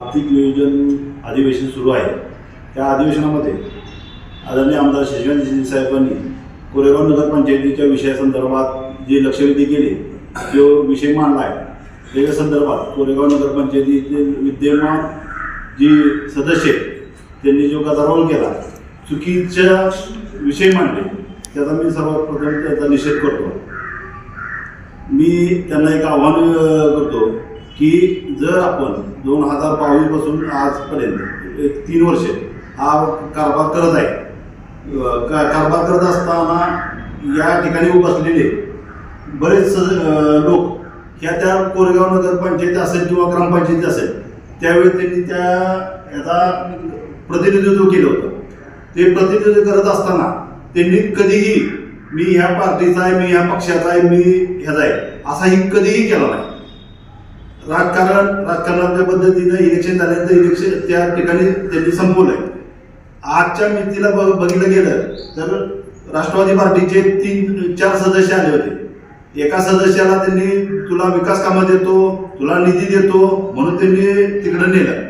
आर्थिक नियोजन अधिवेशन सुरू आहे. त्या अधिवेशनामध्ये आदरणीय आमदार शशिकांत साहेबांनी कोरेगाव नगरपंचायतीच्या विषयासंदर्भात जे लक्षवेधी केले जो विषय मांडला आहे त्याच्या संदर्भात कोरेगाव नगरपंचायतीचे विद्यमान जी सदस्य आहेत, त्यांनी जो गदारोळ केला चुकीच्या विषय मांडले त्याचा मी सर्वप्रथम त्याचा निषेध करतो. मी त्यांना एक आव्हान करतो की जर आपण दोन हजार बावीसपासून आजपर्यंत एक तीन वर्ष हा कारभार करत आहे का- कारभार करत असताना या ठिकाणी बसलेले बरेच लोक ह्या त्या कोरेगाव नगरपंचायत असेल किंवा ग्रामपंचायती असेल त्यावेळी त्यांनी त्या याचा प्रतिनिधित्व केलं होतं. ते प्रतिनिधित्व करत असताना त्यांनी कधीही मी ह्या पार्टीचा आहे मी ह्या पक्षाचा आहे मी ह्याचा आहे असाही कधीही केला नाही. राजकारण राजकारणाच्या पद्धतीनं इलेक्शन झाल्यानंतर इलेक्शन त्या ठिकाणी त्यांनी संपवलंय. आजच्या मितीला बघ बघितलं गेलं तर राष्ट्रवादी पार्टीचे तीन चार सदस्य आले होते. एका सदस्याला त्यांनी तुला विकास कामं देतो तुला निधी देतो म्हणून त्यांनी तिकडं नेलं.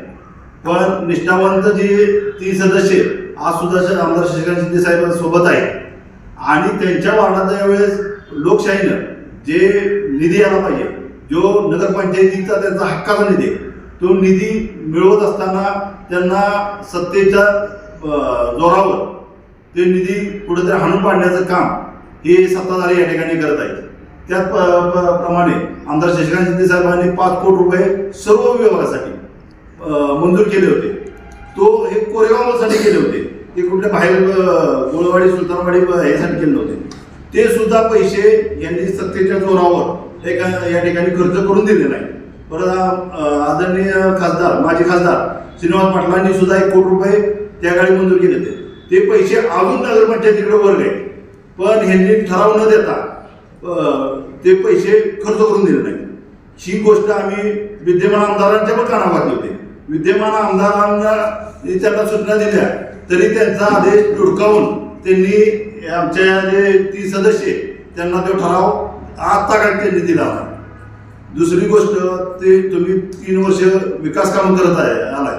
पण निष्ठावंत जे ती सदस्य आज सुद्धा आमदार शशिकांत शिंदे साहेबांसोबत आहे आणि त्यांच्या वार्डात वेळेस लोकशाहीनं जे निधी आला पाहिजे जो नगरपंचायतीचा त्यांचा हक्काचा निधी तो निधी मिळवत असताना त्यांना सत्तेच्या जोरावर ते निधी कुठेतरी हाणून पाडण्याचं काम हे सत्ताधारी या ठिकाणी करत आहेत. त्याच प- प्रमाणे आमदार शशिकांत शिंदे साहेबांनी पाच कोटी रुपये सर्व विभागासाठी मंजूर केले होते. तो हे कोरेगावसाठी केले होते. ते कुठल्या बाहेर गोळवाडी सुलतानवाडी ह्यासाठी केले नव्हते. ते सुद्धा पैसे यांनी सत्तेच्या जोरावर एका या ठिकाणी खर्च करून दिले नाही. परत आदरणीय खासदार माजी खासदार श्रीनिवास पाटलांनी सुद्धा एक कोटी रुपये त्या काळी मंजूर केले होते. ते पैसे अजून नगरपंचायतीकडे वर्ग आहेत पण ह्यांनी ठराव न देता ते पैसे खर्च करून दिले नाही ही गोष्ट आम्ही विद्यमान आमदारांच्या पण काना घातली होती. विद्यमान आमदारांना त्यांना सूचना दिल्या तरी त्यांचा आदेश धुडकावून त्यांनी आमच्या जे ती सदस्य आहेत, त्यांना तो ठराव आता काय त्यांनी दिला दुसरी गोष्ट ते तुम्ही तीन वर्ष विकास कामं करत आहे आलाय.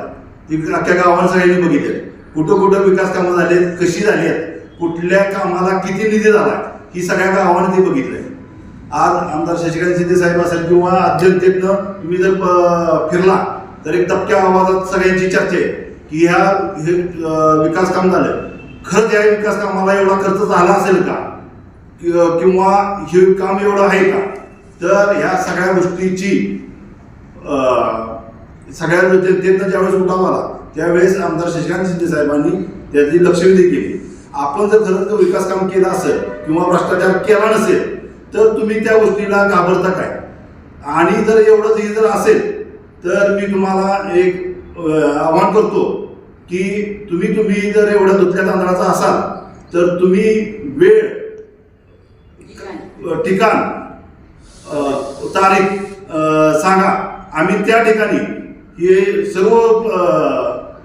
ती अख्ख्या गावाला सगळ्यांनी बघितले कुठं कुठं विकास कामं झालेत कशी झाली आहेत कुठल्या कामाला किती निधी झाला ही सगळ्या गावाने ते बघितलंय. आज आमदार शशिकांत शिंदे साहेब असेल किंवा अध्यक्षतेतनं तुम्ही जर प- फिरला तर एक दबक्या आवाजात सगळ्यांची चर्चा आहे की ह्या हे विकास काम झालं. खरंच या विकास कामाला एवढा खर्च झाला असेल का? किंवा हे काम एवढं आहे का? तर ह्या सगळ्या गोष्टीची सगळ्या जनतेनं ज्यावेळेस उठाव आला त्यावेळेस आमदार शशिकांत शिंदे साहेबांनी त्याची लक्षवेधी केली. आपण जर खरंच जर विकास काम केलं असेल किंवा भ्रष्टाचार केला नसेल तर तुम्ही त्या गोष्टीला घाबरता काय? आणि जर एवढंच हे जर असेल तर मी तुम्हाला एक आव्हान करतो की तुम्ही तुम्ही जर एवढं धुतल्या तांदळाचा असाल तर तुम्ही वेळ ठिकाण तारीख सांगा. आम्ही त्या ठिकाणी हे सर्व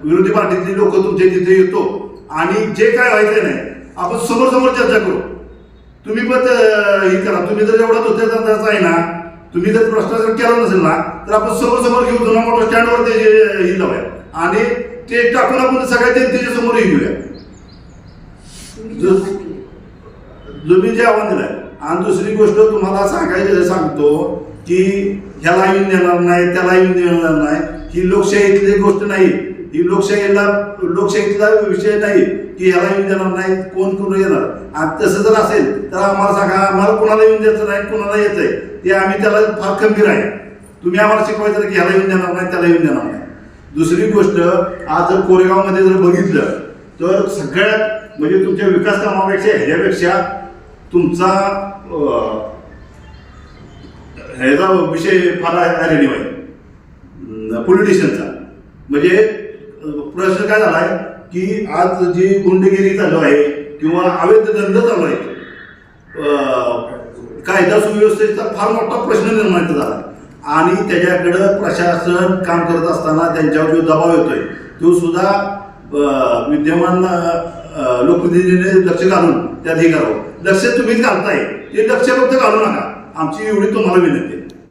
विरोधी पार्टीतले लोक तुमच्या तिथे येतो आणि जे काय व्हायचं नाही आपण समोर समोर चर्चा करू. तुम्ही पण हे करा. तुम्ही जर एवढा धोत्या तंत्राचा आहे ना तुम्ही जर भ्रष्टाचार केला नसेल ना तर आपण समोर समोर घेऊ जुना मोठा स्टँडवर ते हे- लावूया. आणि ते टाकून आपण सगळ्या जनतेच्या समोर घेऊया. जो- जो मी जे आव्हान दिलंय आणि दुसरी गोष्ट तुम्हाला सांगायची सांगतो की ह्याला येऊन देणार नाही त्याला येऊन देणार नाही ही लोकशाहीतली गोष्ट नाही. ही लोकशाहीला लोकशाहीतला विषय नाही की ह्याला येऊन देणार नाही कोण कोण येणार. आणि तसं जर असेल तर आम्हाला सांगा आम्हाला कोणाला येऊन द्यायचं नाही कोणाला येतंय. ते आम्ही त्याला फार खंबीर आहे. तुम्ही आम्हाला शिकवायचं की ह्याला येऊन देणार नाही त्याला येऊन देणार नाही. दुसरी गोष्ट आज जर कोरेगावमध्ये जर बघितलं तर सगळ्यात म्हणजे तुमच्या विकास कामापेक्षा ह्याच्यापेक्षा तुमचा ह्याचा विषय फार आलेली आहे पॉलिटिशियनचा म्हणजे प्रश्न काय झाला आहे की आज जी गुंडगिरी चालू आहे किंवा अवैध धंदा चालू आहे कायदा सुव्यवस्थेचा फार मोठा प्रश्न निर्माण झाला आणि त्याच्याकडं प्रशासन काम करत असताना त्यांच्यावर जो दबाव येतोय तो सुद्धा विद्यमान लोकप्रतिनिधीने लक्ष घालून त्यात हे करावं. लक्ष तुम्हीच घालताय. ते लक्ष फक्त घालू नका. आमची एवढी तुम्हाला विनंती आहे.